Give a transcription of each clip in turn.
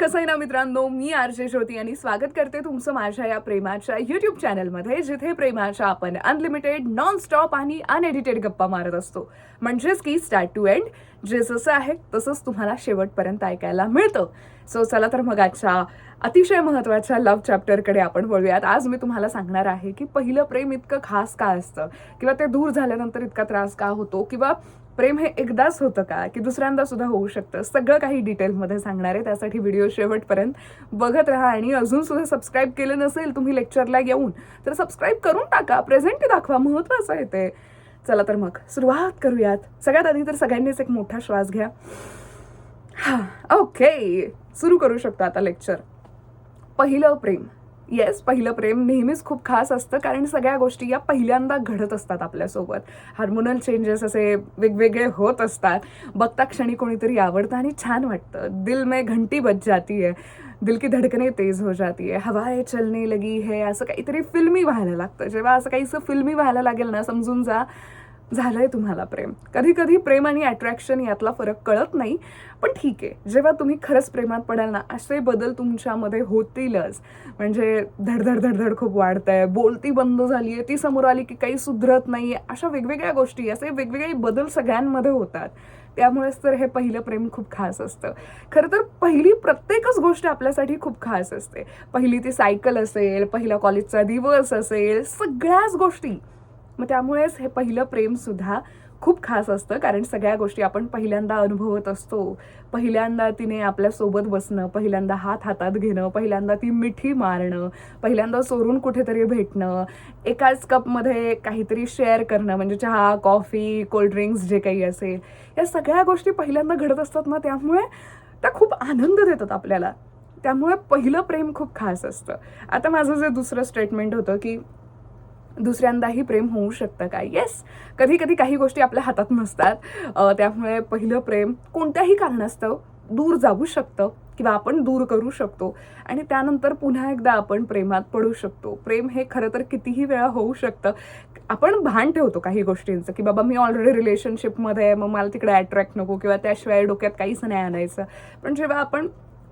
कसं आहे ना मित्रांनो? मी आर जे ज्योती आणि स्वागत करते तुमचं माझ्या या प्रेमाच्या युट्यूब चॅनलमध्ये जिथे प्रेमाच्या आपण अनलिमिटेड नॉन स्टॉप आणि अनएडिटेड गप्पा मारत असतो. म्हणजेच की स्टार्ट टू एंड जे जसं आहे तसंच तुम्हाला शेवटपर्यंत ऐकायला मिळतं. सो चला तर मग आजच्या अतिशय महत्त्वाच्या लव्ह चॅप्टरकडे आपण वळूयात. आज मी तुम्हाला सांगणार आहे की पहिलं प्रेम इतकं खास का असतं? किंवा ते दूर झाल्यानंतर इतका त्रास का होतो? किंवा प्रेम हे एकदाच होतं का? की दुसऱ्यांदा सुद्धा होऊ शकतं. सगळं काही डिटेलमध्ये सांगणार आहे. त्यासाठी व्हिडिओ शेवटपर्यंत बघत राहा आणि अजून सुद्धा सबस्क्राईब केलं नसेल तुम्ही लेक्चरला येऊन तर सबस्क्राईब करून टाका. प्रेझेंट दाखवा. महत्त्वाचं आहे ते. चला तर मग सुरुवात करूयात. सगळ्यात आधी तर सगळ्यांनीच एक मोठा श्वास घ्या. हा ओके सुरू करू शकतो आता लेक्चर. पहिलं प्रेम. येस पहिलं प्रेम नेहमीच खूप खास असतं कारण सगळ्या गोष्टी या पहिल्यांदा घडत असतात आपल्यासोबत. हार्मोनल चेंजेस असे वेगवेगळे होत असतात. बघता क्षणी कोणीतरी आवडतं आणि छान वाटतं. दिल में घंटी बज जाती आहे दिल की धडकने तेज हो जाती है हवाए चलने लगी है. असं काहीतरी फिल्मी व्हायला लागतं. जेव्हा असं काहीसं फिल्मी व्हायला लागेल ना समजून जा. झालंय तुम्हाला प्रेम. कधी कधी प्रेम आणि अट्रॅक्शन यातला फरक कळत नाही पण ठीक आहे. जेव्हा तुम्ही खरंच प्रेमात पडाल ना असे बदल तुमच्यामध्ये होतीलच. म्हणजे धडधड धडधड खूप वाढतंय बोलती बंद झाली आहे ती समोर आली की काही सुधरत नाही अशा वेगवेगळ्या गोष्टी असे वेगवेगळे बदल सगळ्यांमध्ये होतात. त्यामुळेच तर हे पहिलं प्रेम खूप खास असतं. खरं तर पहिली प्रत्येकच गोष्ट आपल्यासाठी खूप खास असते. पहिली ती सायकल असेल पहिला कॉलेजचा दिवस असेल सगळ्याच गोष्टी. मग त्यामुळेच हे पहिलं प्रेमसुद्धा खूप खास असतं कारण सगळ्या गोष्टी आपण पहिल्यांदा अनुभवत असतो. पहिल्यांदा तिने आपल्यासोबत बसणं पहिल्यांदा हात हातात घेणं पहिल्यांदा ती मिठी मारणं पहिल्यांदा चोरून कुठेतरी भेटणं एकाच कपमध्ये काहीतरी शेअर करणं म्हणजे चहा कॉफी कोल्ड्रिंक्स जे काही असेल या सगळ्या गोष्टी पहिल्यांदा घडत असतात ना त्यामुळे त्या खूप आनंद देतात आपल्याला. त्यामुळे पहिलं प्रेम खूप खास असतं. आता माझं जे दुसरं स्टेटमेंट होतं की दुसऱ्यांदाही प्रेम होऊ शकतं का? येस कधी कधी काही गोष्टी आपल्या हातात नसतात. त्यामुळे पहिलं प्रेम कोणत्याही कारणास्तव दूर जाऊ शकतं किंवा आपण दूर करू शकतो. आणि त्यानंतर पुन्हा एकदा आपण प्रेमात पडू शकतो. प्रेम हे खरं तर कितीही वेळा होऊ शकतं. आपण भान ठेवतो काही गोष्टींचं की बाबा मी ऑलरेडी रिलेशनशिपमध्ये आहे मग मला तिकडे अट्रॅक्ट नको किंवा त्याशिवाय डोक्यात काहीच नाही आणायचं. पण जेव्हा आपण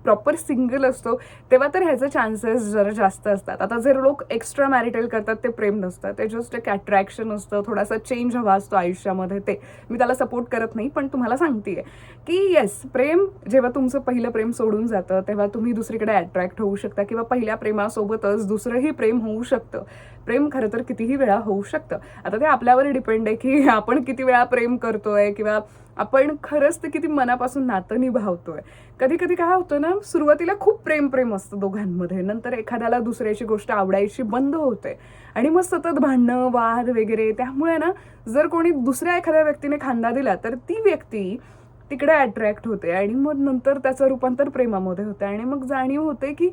प्रॉपर सिंगल असतो तेव्हा तर ह्याचे चान्सेस जरा जास्त असतात. आता जे लोक एक्स्ट्रा मॅरिटल करतात ते प्रेम नसतं. ते जस्ट एक अट्रॅक्शन असतं थोडासा चेंज हवा असतो आयुष्यामध्ये ते. मी त्याला सपोर्ट करत नाही पण तुम्हाला सांगतेय की येस प्रेम जेव्हा तुमचं पहिलं प्रेम सोडून जातं तेव्हा तुम्ही दुसरीकडे अट्रॅक्ट होऊ शकता किंवा पहिल्या प्रेमासोबतच दुसरंही प्रेम होऊ शकतं. प्रेम खरं तर कितीही वेळा होऊ शकतं. आता ते आपल्यावर डिपेंड आहे की आपण किती वेळा प्रेम करतोय किंवा आपण खरंच ते किती मनापासून नातं निभावतोय. कधी कधी काय होतं ना सुरुवातीला खूप प्रेम प्रेम असतं दोघांमध्ये. नंतर एखाद्याला दुसऱ्याची गोष्ट आवडायची बंद होते. आणि मग सतत भांडणं वाद वगैरे त्यामुळे ना जर कोणी दुसऱ्या एखाद्या व्यक्तीने खांदा दिला तर ती व्यक्ती तिकडे अट्रॅक्ट होते. आणि मग नंतर त्याचं रूपांतर प्रेमामध्ये होतं. आणि मग जाणीव होते की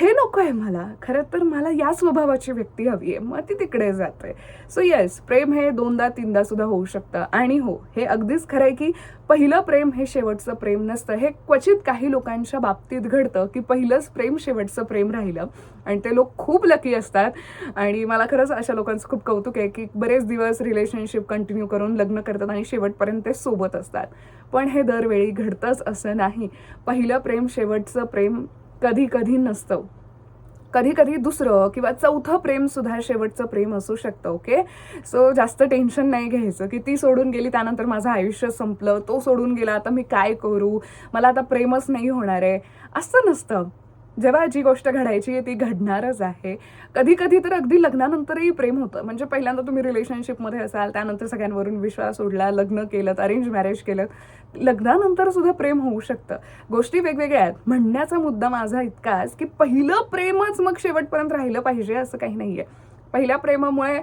हे नको आहे मला. खरं तर मला या स्वभावाची व्यक्ती हवी आहे. मग ती तिकडे जाते. सो येस प्रेम हे दोनदा तीनदा सुद्धा होऊ शकतं. आणि हो हे अगदीच खरं आहे की पहिलं प्रेम हे शेवटचं प्रेम नसतं. हे क्वचित काही लोकांच्या बाबतीत घडतं की पहिलंच प्रेम शेवटचं प्रेम राहिलं. आणि ते लोक खूप लकी असतात. आणि मला खरंच अशा लोकांचं खूप कौतुक आहे की बरेच दिवस रिलेशनशिप कंटिन्यू करून लग्न करतात आणि शेवटपर्यंत ते सोबत असतात. पण हे दरवेळी घडतंच असं नाही. पहिलं प्रेम शेवटचं प्रेम कधी कधी नसतं. कधी कधी दुसरं किंवा चौथं प्रेम सुद्धा शेवटचं प्रेम असू शकतं ओके सो जास्त टेन्शन नाही घ्यायचं. की ती सोडून गेली त्यानंतर माझं आयुष्य संपलं तो सोडून गेला आता मी काय करू? मला आता प्रेमच नाही होणार आहे. असं नसतं. जेव्हा जी गोष्ट घडायची आहे ती घडणारच आहे. कधी कधी तर अगदी लग्नानंतरही प्रेम होतं. म्हणजे पहिल्यांदा तुम्ही रिलेशनशिपमध्ये असाल त्यानंतर सगळ्यांवरून विश्वास सोडला लग्न केलं अरेंज मॅरेज केलं. लग्नानंतर सुद्धा प्रेम होऊ शकतं. गोष्टी वेगवेगळ्या आहेत. म्हणण्याचा मुद्दा माझा इतकाच की पहिलं प्रेमच मग शेवटपर्यंत राहिलं पाहिजे असं काही नाही आहे पहिल्या प्रेमामुळे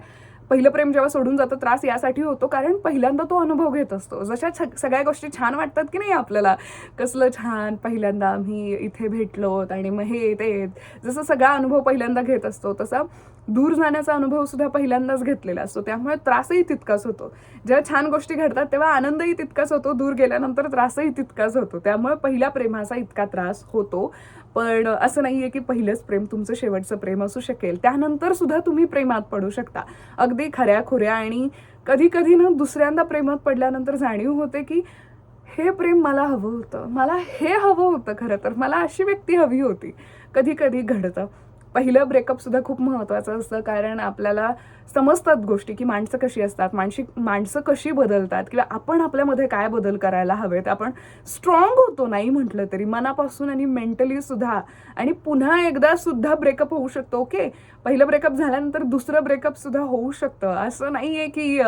पहिलं प्रेम जेव्हा सोडून जातं त्रास यासाठी होतो कारण पहिल्यांदा तो अनुभव घेत असतो. जशा सगळ्या गोष्टी छान वाटतात की नाही आपल्याला? कसलं छान पहिल्यांदा आम्ही इथे भेटलो आणि मग हे ते. जसं सगळा अनुभव पहिल्यांदा घेत असतो तसा दूर जाण्याचा अनुभव सुद्धा पहिल्यांदाच घेतलेला असतो. त्यामुळे त्रासही तितकाच होतो. जेव्हा छान गोष्टी घडतात तेव्हा आनंदही तितकाच होतो. दूर गेल्यानंतर त्रासही तितकाच होतो. त्यामुळे पहिल्या प्रेमाचा इतका त्रास होतो. पण असं नाही आहे की पहिलंच प्रेम तुमचं शेवटचं प्रेम असू शकेल. त्यानंतर सुद्धा तुम्ही प्रेमात पडू शकता. अगदी खऱ्या खुऱ्या आणि कधी कधी ना दुसऱ्यांदा प्रेमात पडल्यानंतर जाणीव होते की हे प्रेम मला हवं होतं. मला हे हवं होतं खरं तर. मला अशी व्यक्ती हवी होती. कधी कधी घडतं. पहिलं ब्रेकअप सुद्धा खूप महत्त्वाचं असतं कारण आपल्याला समजतात गोष्टी की माणसं कशी असतात मानसिक माणसं कशी बदलतात किंवा आपण आपल्यामध्ये काय बदल करायला हवेत आपण स्ट्रॉंग होतो नाही म्हटलं तरी मनापासून आणि मेंटली सुद्धा. आणि पुन्हा एकदा सुद्धा ब्रेकअप होऊ शकतो ओके पहिलं ब्रेकअप झाल्यानंतर दुसरं ब्रेकअप सुद्धा होऊ शकतं. असं नाही आहे की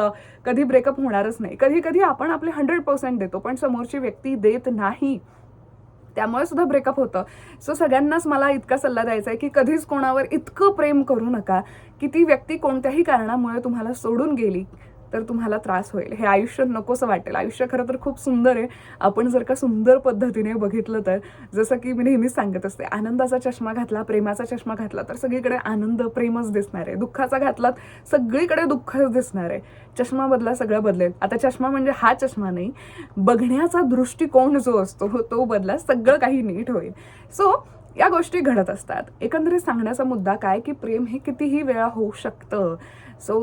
कधी ब्रेकअप होणारच नाही. कधी कधी आपण आपले हंड्रेड पर्सेंट देतो पण समोरची व्यक्ती देत नाही. त्यामुळे सुद्धा ब्रेकअप होतं. सो सगळ्यांनाच मला इतका सल्ला द्यायचा आहे की कधीच कोणावर इतकं प्रेम करू नका की ती व्यक्ती कोणत्याही कारणामुळे तुम्हाला सोडून गेली. तर तुम्हाला त्रास होईल. हे आयुष्य नकोसं वाटेल. आयुष्य खरं तर खूप सुंदर आहे. आपण जर का सुंदर पद्धतीने बघितलं तर जसं की मी नेहमीच सांगत असते आनंदाचा चष्मा घातला प्रेमाचा चष्मा घातला तर सगळीकडे आनंद प्रेमच दिसणार आहे. दुःखाचा घातलात सगळीकडे दुःखच दिसणार आहे. चष्मा बदला सगळं बदलेल. आता चष्मा म्हणजे हा चष्मा नाही. बघण्याचा दृष्टिकोन जो असतो तो बदला सगळं काही नीट होईल. सो या गोष्टी घडत असतात. एकंदरीत सांगण्याचा मुद्दा काय की प्रेम हे कितीही वेळा होऊ शकतं. सो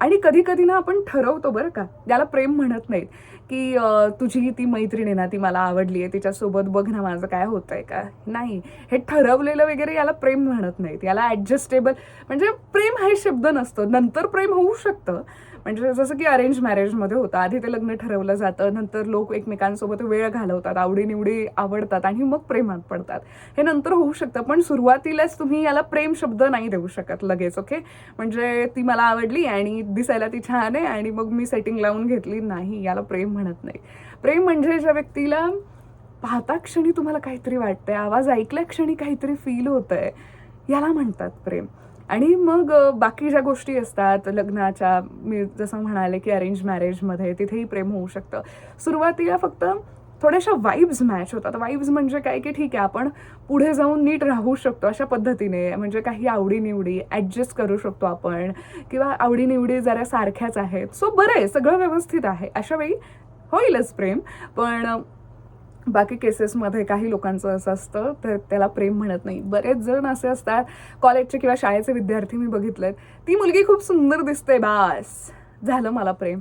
आणि कधी कधी ना आपण ठरवतो बरं का याला प्रेम म्हणत नाहीत की तुझी ती मैत्रीण आहे ना ती मला आवडली आहे तिच्यासोबत बघ ना माझं काय होतं आहे का? नाही. हे ठरवलेलं वगैरे याला प्रेम म्हणत नाहीत. याला ॲडजस्टेबल म्हणजे प्रेम हा शब्द नसतं. नंतर प्रेम होऊ शकतं म्हणजे जसं की अरेंज मॅरेजमध्ये होतं. आधी ते लग्न ठरवलं जातं नंतर लोक एकमेकांसोबत वेळ घालवतात आवडीनिवडी आवडतात आणि मग प्रेमात पडतात. हे नंतर होऊ शकतं पण सुरुवातीलाच तुम्ही याला प्रेम शब्द नाही देऊ शकत लगेच ओके म्हणजे ती मला आवडली आणि दिसायला ती छान आहे आणि मग मी सेटिंग लावून घेतली नाही याला प्रेम म्हणत नाही. प्रेम म्हणजे ज्या व्यक्तीला पाहता क्षणी तुम्हाला काहीतरी वाटतंय आवाज ऐकल्या क्षणी काहीतरी फील होतंय याला म्हणतात प्रेम. आणि मग बाकी ज्या गोष्टी असतात लग्नाच्या मी जसं म्हणाले की अरेंज मॅरेजमध्ये तिथेही प्रेम होऊ शकतं. सुरुवातीला फक्त थोड्याशा वाईब्स मॅच होतात. वाईब्स म्हणजे काय की ठीक आहे आपण पुढे जाऊन नीट राहू शकतो अशा पद्धतीने. म्हणजे काही आवडीनिवडी ॲडजस्ट करू शकतो आपण. किंवा आवडीनिवडी जरा सारख्याच आहेत. सो बरं आहे सगळं व्यवस्थित आहे. अशा वेळी होईलच प्रेम. पण बाकी केसेसमध्ये काही लोकांचं असं असतं तर त्याला प्रेम म्हणत नाही. बरेच जण असे असतात कॉलेजचे किंवा शाळेचे विद्यार्थी मी बघितलेत. ती मुलगी खूप सुंदर दिसते बास. झालं मला प्रेम.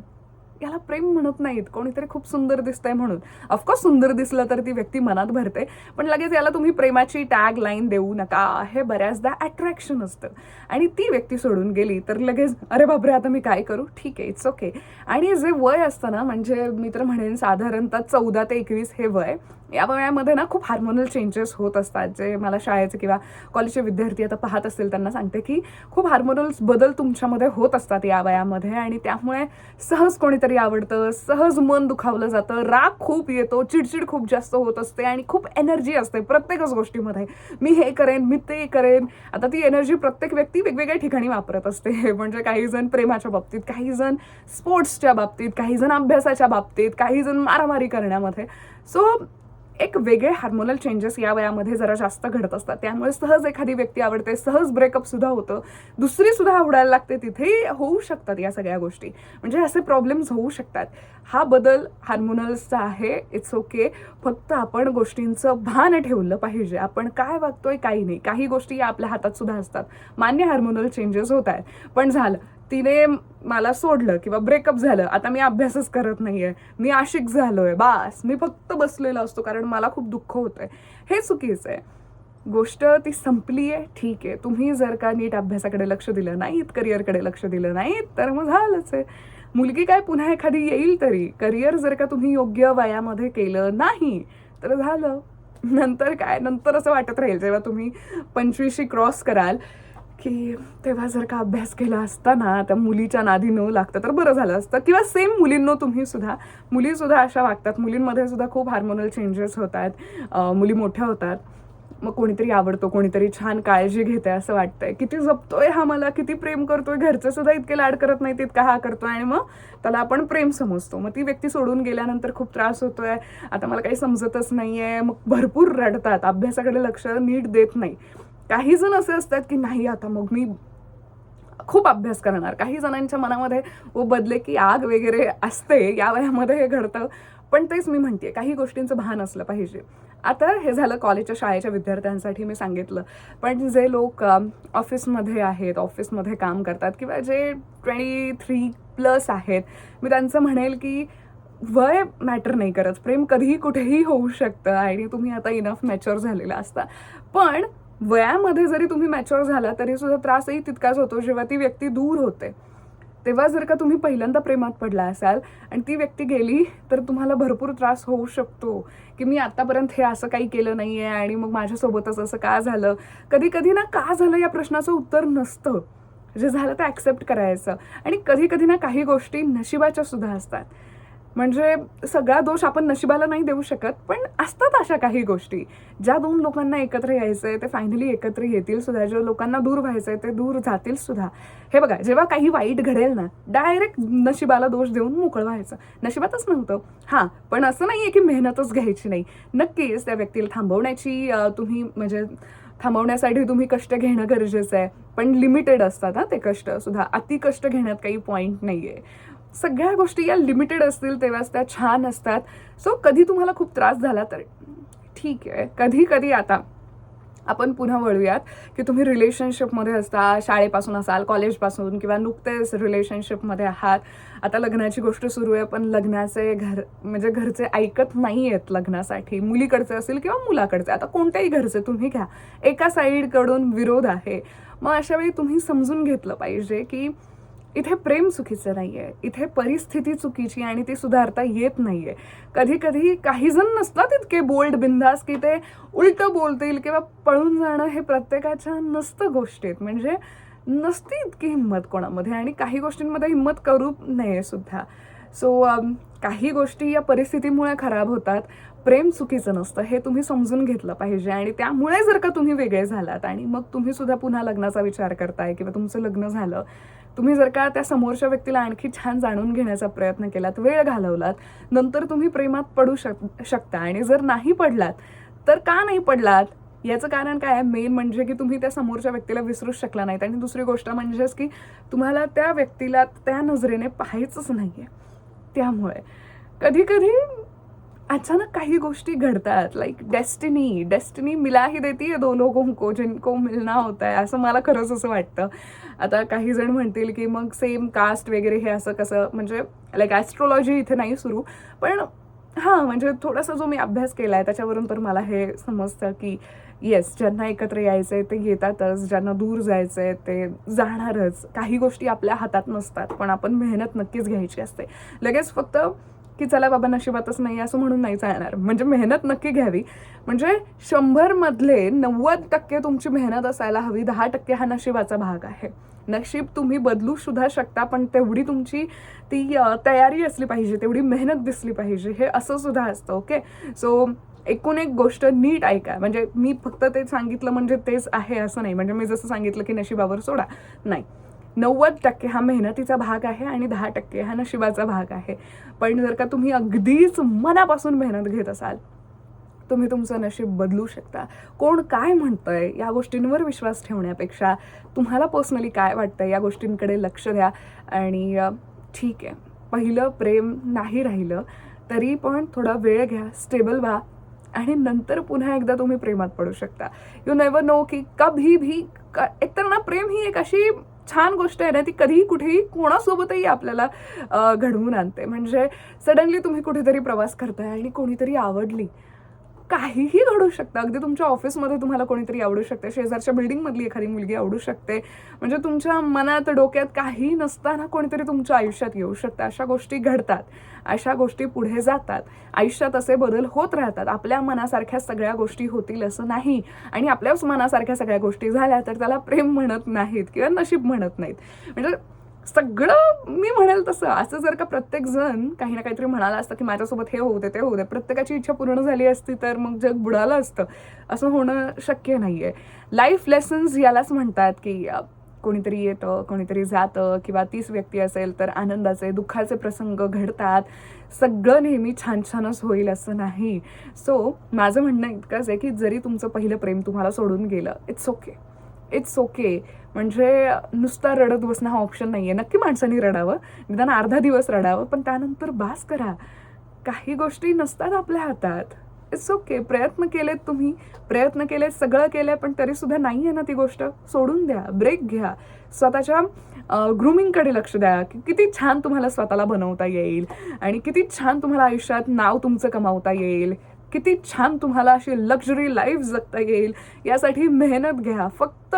याला प्रेम म्हणत नाहीत. कोणीतरी खूप सुंदर दिसतंय म्हणून. ऑफकोर्स सुंदर दिसलं तर ती व्यक्ती मनात भरते पण लगेच याला तुम्ही प्रेमाची टॅग लाईन देऊ नका. हे बऱ्याचदा अट्रॅक्शन असतं. आणि ती व्यक्ती सोडून गेली तर लगेच अरे बापरे आता मी काय करू? ठीक आहे इट्स ओके आणि जे वय असतं ना म्हणजे मी तर म्हणेन साधारणतः चौदा ते एकवीस हे वय या वयामध्ये ना खूप हार्मोनल चेंजेस होत असतात. जे मला शाळेचे किंवा कॉलेजचे विद्यार्थी आता पाहत असतील त्यांना सांगते की खूप हार्मोनल्स बदल तुमच्यामध्ये होत असतात या वयामध्ये. आणि त्यामुळे सहज कोणीतरी आवडतं सहज मन दुखावलं जातं राग खूप येतो चिडचिड खूप जास्त होत असते आणि खूप एनर्जी असते प्रत्येकच गोष्टीमध्ये. मी हे करेन मी ते करेन. आता ती एनर्जी प्रत्येक व्यक्ती वेगवेगळ्या ठिकाणी वापरत असते. म्हणजे काही जण प्रेमाच्या बाबतीत काही जण स्पोर्ट्सच्या बाबतीत काही जण अभ्यासाच्या बाबतीत काही जण मारामारी करण्यामध्ये. सो एक वेगळे हार्मोनल चेंजेस या वयामध्ये जरा जास्त घडत असतात. त्यामुळे सहज एखादी व्यक्ती आवडते सहज ब्रेकअप सुद्धा होतं. दुसरी सुद्धा आवडायला लागते तिथेही होऊ शकतात या सगळ्या गोष्टी. म्हणजे असे प्रॉब्लेम्स होऊ शकतात. हा बदल हार्मोनल्सचा आहे. इट्स ओके फक्त आपण गोष्टींचं भान ठेवलं पाहिजे. आपण काय वागतोय काही नाही. काही गोष्टी या आपल्या हातात सुद्धा असतात. मान्य हार्मोनल चेंजेस होत आहेत. पण झालं. तिने मला सोडलं किंवा ब्रेकअप झालं. आता मी अभ्यासच करत नाहीये. मी आशिक झालोय. बास. मी फक्त बसलेलो असतो कारण मला खूप दुःख होतंय. हे चुकीचं आहे. गोष्ट ती संपली आहे ठीक. आहे तुम्ही जर का नीट अभ्यासाकडे लक्ष दिलं नाहीत करिअरकडे लक्ष दिलं नाहीत तर मग झालंच आहे. मुलगी काय पुन्हा एखादी येईल तरी? करिअर जर का तुम्ही योग्य वयामध्ये केलं नाही तर झालं. नंतर काय? नंतर असं वाटत राहील. जेव्हा तुम्ही पंचवीसशी क्रॉस कराल की तेव्हा जर का अभ्यास केला असता ना त्या मुलीच्या नादी न लागतं तर बरं झालं असतं. किंवा सेम मुलींनो तुम्ही सुद्धा. मुलीसुद्धा अशा वागतात. मुलींमध्ये सुद्धा खूप हार्मोनल चेंजेस होत आहेत. मुली मोठ्या होतात मग कोणीतरी आवडतो कोणीतरी छान काळजी घेते असं वाटतंय. किती जपतोय हा मला किती प्रेम करतोय. घरचे सुद्धा इतके लाड करत नाही इतका हा करतोय. आणि मग त्याला आपण प्रेम समजतो. मग ती व्यक्ती सोडून गेल्यानंतर खूप त्रास होतोय. आता मला काही समजतच नाहीये. मग भरपूर रडतात. अभ्यासाकडे लक्ष नीट देत नाही. काही जण असे असतात की नाही आता मग मी खूप अभ्यास करणार. काही जणांच्या मनामध्ये वो बदले की आग वगैरे असते या वयामध्ये हे घडतं. पण तेच मी म्हणते काही गोष्टींचं भान असलं पाहिजे. आता हे झालं कॉलेजच्या शाळेच्या विद्यार्थ्यांसाठी मी सांगितलं. पण जे लोक ऑफिसमध्ये आहेत ऑफिसमध्ये काम करतात किंवा जे ट्वेंटी थ्री प्लस आहेत मी त्यांचं म्हणेल की वय मॅटर नाही करत. प्रेम कधीही कुठेही होऊ शकतं आणि तुम्ही आता इनफ मॅच्युअर झालेला असता. पण वयामध्ये जरी तुम्ही मॅच्युअर झाला तरी सुद्धा त्रासही तितकाच होतो जेव्हा ती व्यक्ती दूर होते. तेव्हा जर का तुम्ही पहिल्यांदा प्रेमात पडला असाल आणि ती व्यक्ती गेली तर तुम्हाला भरपूर त्रास होऊ शकतो की मी आतापर्यंत हे असं काही केलं नाही आहे आणि मग माझ्यासोबतच असं का झालं? कधी कधी ना का झालं या प्रश्नाचं उत्तर नसतं. जे झालं ते ॲक्सेप्ट करायचं. आणि कधी कधी ना काही गोष्टी नशिबाच्या सुद्धा असतात. म्हणजे सगळा दोष आपण नशिबाला नाही देऊ शकत पण असतात अशा काही गोष्टी. ज्या दोन लोकांना एकत्र यायचं आहे ते फायनली एकत्र येतील सुद्धा. ज्या लोकांना दूर व्हायचं आहे ते दूर जातील सुद्धा. हे बघा जेव्हा काही वाईट घडेल ना डायरेक्ट नशिबाला दोष देऊन मोकळं व्हायचं नशिबातच नव्हतं. हां पण असं नाही आहे की मेहनतच घ्यायची नाही. नक्कीच त्या व्यक्तीला थांबवण्याची तुम्ही म्हणजे थांबवण्यासाठी तुम्ही कष्ट घेणं गरजेचं आहे. पण लिमिटेड असतात हां ते कष्ट सुद्धा. अति कष्ट घेण्यात काही पॉईंट नाही आहे सगळ्या गोष्टी या लिमिटेड असतील तेव्हाच त्या छान असतात. सो कधी तुम्हाला खूप त्रास झाला तर. ठीक आहे. कधी कधी आता आपण पुन्हा वळूयात की तुम्ही रिलेशनशिपमध्ये असता शाळेपासून असाल कॉलेजपासून किंवा नुकतेच रिलेशनशिपमध्ये आहात. आता लग्नाची गोष्ट सुरू आहे पण लग्नाचे घर म्हणजे घरचे ऐकत नाही आहेत लग्नासाठी. मुलीकडचे असेल किंवा मुलाकडचे. आता कोणत्याही घरचे तुम्ही घ्या. एका साईडकडून विरोध आहे. मग अशा वेळी तुम्ही समजून घेतलं पाहिजे की इथे प्रेम चुकीचं नाही आहे इथे परिस्थिती चुकीची आणि ती सुधारता येत नाही आहे कधी कधी काही जण नसतात इतके बोल्ड बिंदास की ते उलटं बोलतील किंवा पळून जाणं हे प्रत्येकाच्या नसतं गोष्टीत. म्हणजे नसती इतकी हिंमत कोणामध्ये आणि काही गोष्टींमध्ये हिंमत करू नये सुद्धा. सो um, काही गोष्टी या परिस्थितीमुळे खराब होतात. प्रेम चुकीचं नसतं हे तुम्ही समजून घेतलं पाहिजे आणि त्यामुळे जर का तुम्ही वेगळे झालात आणि मग तुम्ही सुद्धा पुन्हा लग्नाचा विचार करताय किंवा तुमचं लग्न झालं तुम्ही जर का त्या समोरच्या व्यक्तीला आणखी छान जाणून घेण्याचा प्रयत्न केलात वेळ घालवलात नंतर तुम्ही प्रेमात पडू शक शकता आणि जर नाही पडलात तर का नाही पडलात? याचं कारण काय आहे? मेन म्हणजे की तुम्ही त्या समोरच्या व्यक्तीला विसरूच शकला नाहीत आणि दुसरी गोष्ट म्हणजेच की तुम्हाला त्या व्यक्तीला त्या नजरेने पाहायचंच नाही आहे त्यामुळे कधी कधी अचानक काही गोष्टी घडतात. लाईक डेस्टिनी डेस्टिनी मिला ही देती आहे दो लोगों को जिनको मिलना होता है असं मला खरंच असं वाटतं. आता काही जण म्हणतील की मग सेम कास्ट वगैरे हे असं कसं म्हणजे लाईक ॲस्ट्रोलॉजी इथे नाही सुरू. पण हां म्हणजे थोडासा जो मी अभ्यास केला आहे त्याच्यावरून तर मला हे समजतं की येस ज्यांना एकत्र यायचं आहे ते येतातच. ज्यांना दूर जायचं आहे ते जाणारच. काही गोष्टी आपल्या हातात नसतात पण आपण मेहनत नक्कीच घ्यायची असते. लगेच फक्त की चला बाबा नशिबातच नाही असं म्हणून नाही चालणार. म्हणजे मेहनत नक्की घ्यावी. म्हणजे शंभरमधले नव्वद टक्के तुमची मेहनत असायला हवी. दहा टक्के हा नशिबाचा भाग आहे. नशीब तुम्ही बदलू सुद्धा शकता पण तेवढी तुमची ती तयारी असली पाहिजे तेवढी मेहनत दिसली पाहिजे हे असं सुद्धा असतं ओके? सो एकूण एक गोष्ट नीट ऐका. म्हणजे मी फक्त ते सांगितलं म्हणजे तेच आहे असं नाही. म्हणजे मी जसं सांगितलं की नशिबावर सोडा. नाही. नव्वद टक्के हा मेहनतीचा भाग आहे आणि दहा टक्के हा नशिबाचा भाग आहे. पण जर का तुम्ही अगदीच मनापासून मेहनत घेत असाल तुम्ही तुमचं नशीब बदलू शकता. कोण काय म्हणतंय या गोष्टींवर विश्वास ठेवण्यापेक्षा तुम्हाला पर्सनली काय वाटतंय या गोष्टींकडे लक्ष द्या आणि ठीक आहे. पहिलं प्रेम नाही राहिलं तरी पण थोडा वेळ घ्या स्टेबल व्हा आणि नंतर पुन्हा एकदा तुम्ही प्रेमात पडू शकता. यू नेवर नो की कभी भी क- एकतर ना प्रेम ही एक अशी छान गोष्ट आहे ना ती कधीही कुठेही कोणासोबतही आपल्याला घडवून आणते. म्हणजे सडनली तुम्ही कुठेतरी प्रवास करताय आणि कोणीतरी आवडली काहीही घडू शकतं. अगदी तुमच्या ऑफिसमध्ये तुम्हाला कोणीतरी आवडू शकते. शेजारच्या बिल्डिंगमधली एखादी मुलगी आवडू शकते. म्हणजे तुमच्या मनात डोक्यात काही नसताना कोणीतरी तुमच्या आयुष्यात येऊ शकतं. अशा गोष्टी घडतात. अशा गोष्टी पुढे जातात. आयुष्यात असे बदल होत राहतात. आपल्या मनासारख्या सगळ्या गोष्टी होतील असं नाही. आणि आपल्याच मनासारख्या सगळ्या गोष्टी झाल्या तर त्याला प्रेम म्हणत नाहीत किंवा नशीब म्हणत नाहीत. म्हणजे सगळं मी म्हणेल तसं. असं जर का प्रत्येक जण काही ना काहीतरी म्हणाला असतं की माझ्यासोबत हे होऊ दे ते होऊ दे प्रत्येकाची इच्छा पूर्ण झाली असती तर मग जग बुडालं असतं. असं होणं शक्य नाही आहे लाईफ लेसन्स यालाच म्हणतात की कोणीतरी येतं कोणीतरी जातं किंवा तीच व्यक्ती असेल तर आनंदाचे दुःखाचे प्रसंग घडतात. सगळं नेहमी छान छानच होईल असं नाही. सो माझं म्हणणं इतकंच आहे की जरी तुमचं पहिलं प्रेम तुम्हाला सोडून गेलं इट्स ओके इट्स ओके म्हणजे नुसता रडत बसणं हा ऑप्शन नाही आहे नक्की माणसांनी रडावं. निदान अर्धा दिवस रडावं पण त्यानंतर बास करा. काही गोष्टी नसतात आपल्या हातात. इट्स ओके प्रयत्न केलेत तुम्ही. प्रयत्न केले सगळं केलं पण तरीसुद्धा नाही आहे ना ती गोष्ट. सोडून द्या. ब्रेक घ्या. स्वतःच्या ग्रुमिंगकडे लक्ष द्या. की किती छान तुम्हाला स्वतःला बनवता येईल. आणि किती छान तुम्हाला आयुष्यात नाव तुमचं कमावता येईल. किती छान तुम्हाला अशी लक्झरी लाईफ जगता येईल. यासाठी मेहनत घ्या. फक्त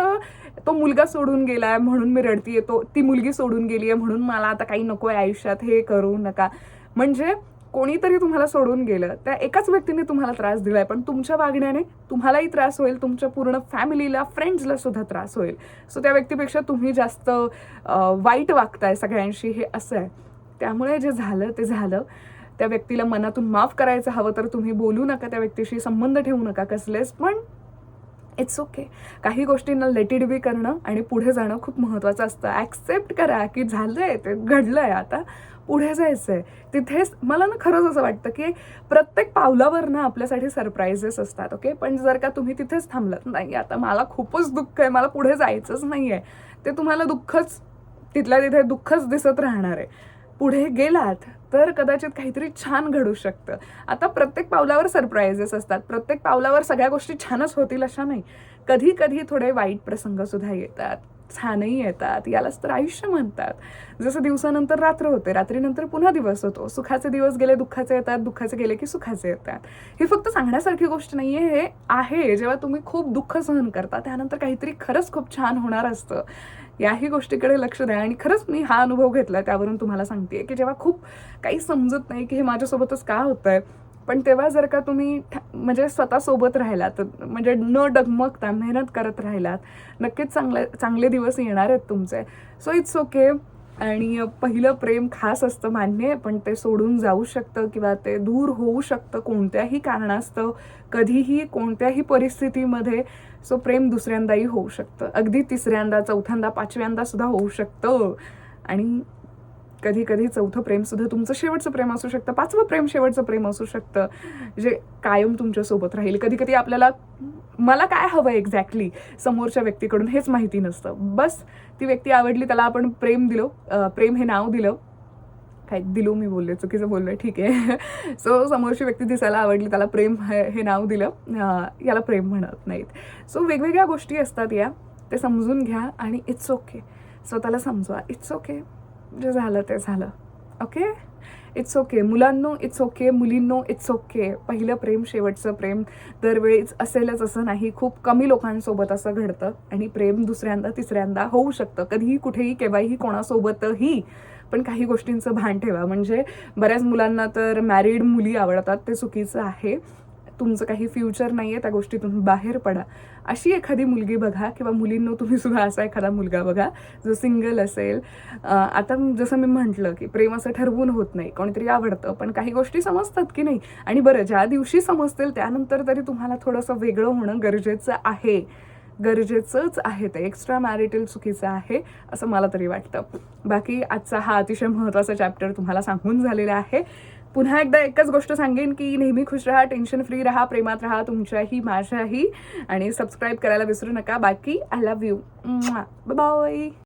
तो मुलगा सोडून गेलाय म्हणून मी रडतीये तो ती मुलगी सोडून गेली आहे म्हणून मला आता काही नको आहे आयुष्यात हे करू नका. म्हणजे कोणीतरी तुम्हाला सोडून गेलं त्या एकाच व्यक्तीने तुम्हाला त्रास दिलाय. पण तुमच्या वागण्याने तुम्हालाही त्रास होईल तुमच्या पूर्ण फॅमिलीला फ्रेंड्सला सुद्धा त्रास होईल. सो त्या व्यक्तीपेक्षा तुम्ही जास्त वाईट वागताय सगळ्यांशी हे असं आहे. त्यामुळे जे झालं ते झालं. त्या व्यक्तीला मनातून माफ करायचं हवं तर तुम्ही बोलू नका त्या व्यक्तीशी संबंध ठेवू नका कसलेच पण इट्स ओके काही गोष्टींना लेट इट बी करणं आणि पुढे जाणं खूप महत्त्वाचं असतं. ॲक्सेप्ट करा की झालं आहे ते घडलं आहे आता. पुढे जायचं आहे तिथेच मला ना खरंच असं वाटतं की प्रत्येक पावलावर ना आपल्यासाठी सरप्राईजेस असतात ओके पण जर का तुम्ही तिथेच थांबलात नाही आता मला खूपच दुःख आहे मला पुढे जायचंच नाही आहे ते तुम्हाला दुःखच तिथल्या तिथे दुःखच दिसत राहणार आहे. पुढे गेलात तर कदाचित काहीतरी छान घडू शकतं. आता प्रत्येक पावलावर सरप्राईजेस असतात. प्रत्येक पावलावर सगळ्या गोष्टी छानच होतील अशा नाही. कधी कधी थोडे वाईट प्रसंग सुद्धा येतात. छानही येतात. यालाच तर आयुष्य म्हणतात. जसं दिवसानंतर रात्र होते रात्रीनंतर पुन्हा दिवस होतो. सुखाचे दिवस गेले दुःखाचे येतात. दुःखाचे गेले की सुखाचे येतात. हे फक्त सांगण्यासारखी गोष्ट नाही आहे हे आहे. जेव्हा तुम्ही खूप दुःख सहन करता त्यानंतर काहीतरी खरंच खूप छान होणार असतं. याही गोष्टीकडे लक्ष द्या. आणि खरंच मी हा अनुभव घेतला त्यावरून तुम्हाला सांगते की जेव्हा खूप काही समजत नाही की हे माझ्यासोबतच का होतंय पण तेव्हा जर का तुम्ही ठ- म्हणजे स्वतःसोबत राहिलात म्हणजे न डगमगता मेहनत करत राहिलात नक्कीच चांगले चांगले दिवस येणार आहेत तुमचे. सो इट्स ओके आणि पहिलं प्रेम खास असतं मान्य आहे पण ते सोडून जाऊ शकतं किंवा ते दूर होऊ शकतं कोणत्याही कारणास्तव कधीही कोणत्याही परिस्थितीमध्ये. सो प्रेम दुसऱ्यांदाही होऊ शकतं. अगदी तिसऱ्यांदा चौथ्यांदा पाचव्यांदा सुद्धा होऊ शकतं. आणि कधी कधी चौथं प्रेम सुद्धा तुमचं शेवटचं प्रेम असू शकतं पाचवं प्रेम शेवटचं प्रेम असू शकतं जे कायम तुमच्यासोबत राहील. कधी कधी आपल्याला मला काय हवं एक्झॅक्टली समोरच्या व्यक्तीकडून हेच माहिती नसतं. बस ती व्यक्ती आवडली त्याला आपण प्रेम दिलो प्रेम हे नाव दिलं. काय दिलो मी बोलले चुकीचं बोललोय ठीक आहे. सो समोरची व्यक्ती दिसायला आवडली त्याला प्रेम हे नाव दिलं. याला प्रेम म्हणत नाहीत. सो वेगवेगळ्या गोष्टी असतात या. ते समजून घ्या आणि इट्स ओके स्वतःला समजवा. इट्स ओके जे झालं ते झालं. ओके इट्स ओके मुलांनो इट्स ओके मुलींनो इट्स ओके पहिलं प्रेम शेवटचं प्रेम. दरवेळीच असेलच असं नाही. खूप कमी लोकांसोबत असं घडतं. आणि प्रेम दुसऱ्यांदा तिसऱ्यांदा होऊ शकतं. कधीही कुठेही केव्हाही कोणासोबतही. पण काही गोष्टींचं भान ठेवा. म्हणजे बऱ्याच मुलांना तर मॅरिड मुली आवडतात. ते चुकीचं आहे. तुमचं काही फ्युचर नाही आहे त्या गोष्टीतून बाहेर पडा. अशी एखादी मुलगी बघा किंवा मुलींनो तुम्ही सुद्धा असा एखादा मुलगा बघा जो सिंगल असेल. आता जसं मी म्हटलं की प्रेम असं ठरवून होत नाही कोणीतरी आवडतं पण काही गोष्टी समजतात की नाही? आणि बरं ज्या दिवशी समजतील त्यानंतर तरी तुम्हाला थोडंसं वेगळं होणं गरजेचं आहे. गरजेचंच आहे ते. एक्स्ट्रा मॅरिटल चुकीचं आहे असं मला तरी वाटतं. बाकी आजचा हा अतिशय महत्त्वाचा चॅप्टर तुम्हाला सांगून झालेला आहे. पुन्हा एकदा एकच गोष्ट सांगेन की नेहमी खुश राहा टेन्शन फ्री राहा प्रेमात राहा तुमच्याही माझ्याही. आणि सबस्क्राईब करायला विसरू नका. बाकी आय लव्ह यू बाय